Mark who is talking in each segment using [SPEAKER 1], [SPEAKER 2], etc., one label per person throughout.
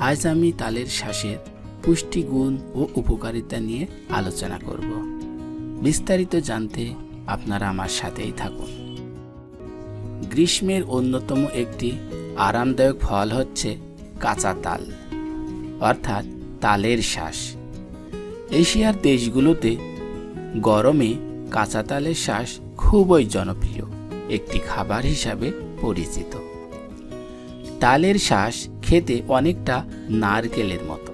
[SPEAKER 1] আজ আমি তালের শ্বাসের পুষ্টিগুণ ও উপকারিতা নিয়ে আলোচনা করব। বিস্তারিত জানতে আপনারা আমার সাথেই থাকুন। গ্রীষ্মের অন্যতম একটি আরামদায়ক ফল হচ্ছে কাঁচা তাল, অর্থাৎ তালের শ্বাস। এশিয়ার দেশগুলোতে গরমে কাঁচা তালের শ্বাস খুবই জনপ্রিয়, একটি খাবার হিসাবে পরিচিত। তালের শ্বাস খেতে অনেকটা নারকেলের মতো।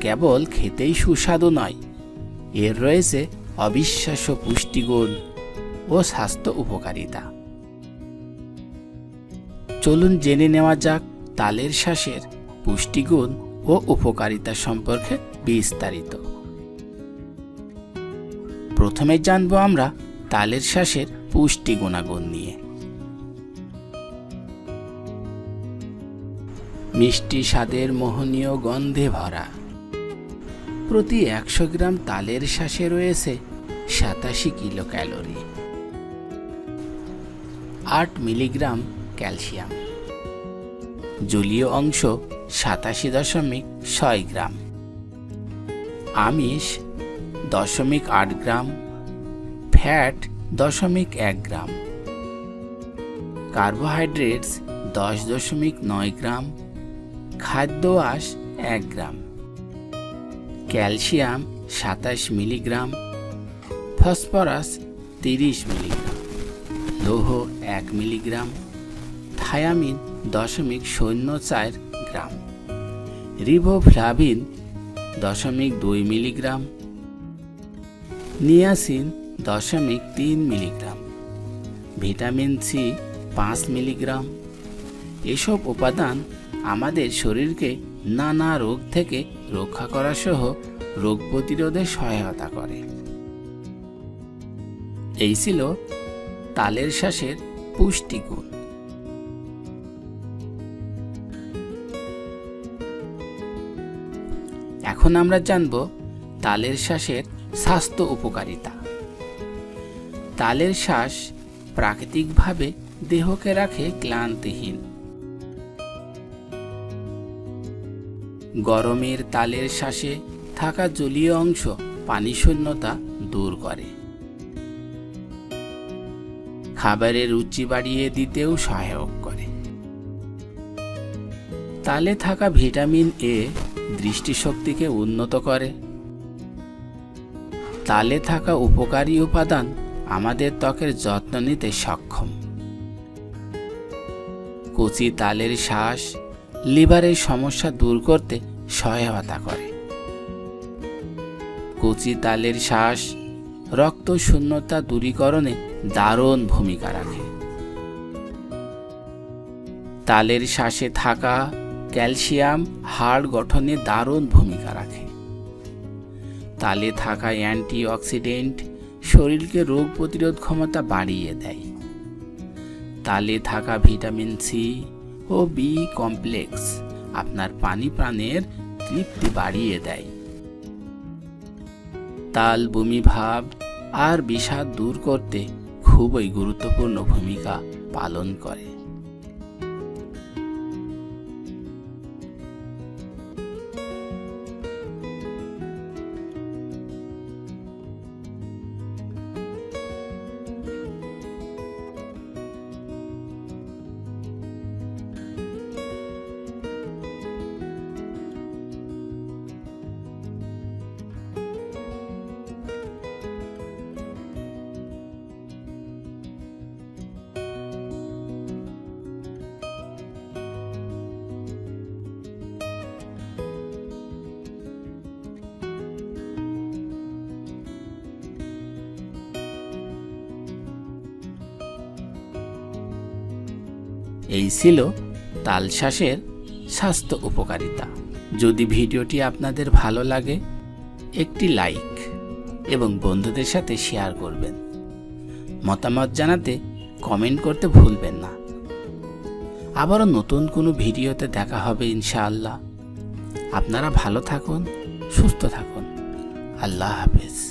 [SPEAKER 1] কেবল খেতেই সুস্বাদু নয়, এর রয়েছে অবিশ্বাস্য পুষ্টিগুণ ও স্বাস্থ্য উপকারিতা। চলুন জেনে নেওয়া যাক তালের শ্বাসের পুষ্টিগুণ ও উপকারিতা সম্পর্কে বিস্তারিত। প্রথমে জানব আমরা তালের শ্বাসের পুষ্টি গুণাগুণ নিয়ে। মিষ্টি স্বাদের মোহনীয় গন্ধে ভরা। প্রতি একশো গ্রাম তালের শ্বাসে রয়েছে সাতাশি কিলো ক্যালোরি। আট মিলিগ্রাম ক্যালসিয়াম। জলীয় অংশ সাতাশি দশমিক ছয় গ্রাম। আমিষ দশমিক আট গ্রাম। ফ্যাট দশমিক এক গ্রাম। কার্বোহাইড্রেটস দশ দশমিক নয় গ্রাম। খাদ্য আঁশ এক গ্রাম। ক্যালসিয়াম সাতাশ মিলিগ্রাম, ফসফরাস তিরিশ মিলিগ্রাম, লৌহ এক মিলিগ্রাম, থায়ামিন দশমিক শূন্য চার গ্রাম, রিবোফ্লাভিন দশমিক দুই মিলিগ্রাম, নিয়াসিন দশমিক তিন মিলিগ্রাম, ভিটামিন সি পাঁচ মিলিগ্রাম এসব উপাদান আমাদের শরীরকে নানা রোগ থেকে রক্ষা করা সহ রোগ প্রতিরোধে সহায়তা করে। এই ছিল তালের শ্বাসের পুষ্টিগুণ এখন আমরা জানব তালের শ্বাসের স্বাস্থ্য উপকারিতা। তালের শ্বাস প্রাকৃতিকভাবে দেহকে রাখে ক্লান্তিহীন। গরমের তালের শ্বাসে থাকা জলীয় অংশ পানি শূন্যতা দূর করে। খাবারের রুচি বাড়িয়ে দিতেও সহায়ক করে। তালে থাকা ভিটামিন এ দৃষ্টিশক্তিকে উন্নত করে। তালে থাকা উপকারী উপাদান আমাদের ত্বকের যত্ন নিতে সক্ষম। কচি তালের শ্বাস লিভারের সমস্যা দূর করতে সহায়তা করে। কচি তালের শ্বাস, রক্ত শূন্যতা দূরীকরণে দারুণ ভূমিকা রাখে। তালের শ্বাসে থাকা ক্যালসিয়াম হাড় গঠনে দারুণ ভূমিকা রাখে। তালে থাকা অ্যান্টিঅক্সিডেন্ট শরীরকে রোগ প্রতিরোধ ক্ষমতা বাড়িয়ে দেয়। তালে থাকা ভিটামিন সি ও বি কমপ্লেক্স আপনার পানি প্রাণের তৃপ্তি বাড়িয়ে দেয়। তাল, বমি ভাব আর বিষাদ দূর করতে খুবই গুরুত্বপূর্ণ ভূমিকা পালন করে। এই ছিল তালশ্বাসের স্বাস্থ্য উপকারিতা। যদি ভিডিওটি আপনাদের ভালো লাগে, একটি লাইক এবং বন্ধুদের সাথে শেয়ার করবেন। মতামত জানাতে কমেন্ট করতে ভুলবেন না। আবারও নতুন কোনো ভিডিওতে দেখা হবে ইনশাআল্লাহ। আপনারা ভালো থাকুন, সুস্থ থাকুন। আল্লাহ হাফেজ।